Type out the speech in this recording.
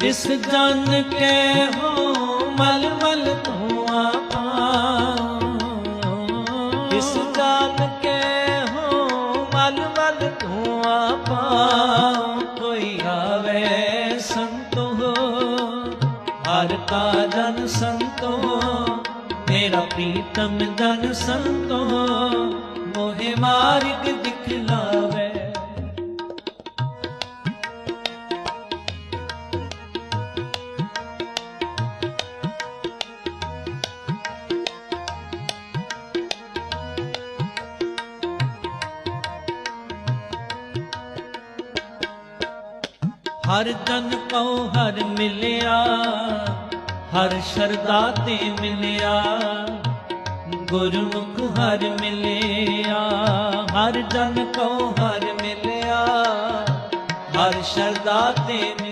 ਜਿਸ ਜਨ ਕੇ ਹੋ ਮਲ ਮਲ ਤੂੰ ਆਪਾ। ਇਸ ਜਨ ਕੇ ਹੋ ਮਲ ਮਲ ਤੂੰ ਆਪਾ। ਕੋਈ ਆਵੇ ਸੰਤੋ, ਹਰ ਕਾ ਜਨ ਸੰਤੋ ਮੇਰਾ ਪ੍ਰੀਤਮ ਜਨ ਸੰਤੋ। ਮੋਹਿ ਮਾਰਗ ਹਰ ਜਨ ਕਉ ਹਰ ਮਿਲਿਆ, ਹਰ ਸ਼ਰਦਾ ਤੇ ਮਿਲਿਆ। ਗੁਰਮੁਖ ਹਰ ਮਿਲਿਆ, ਹਰ ਜਨ ਕਉ ਹਰ ਮਿਲਿਆ, ਹਰ ਸ਼ਰਦਾ ਤੇ ਮਿਲਿਆ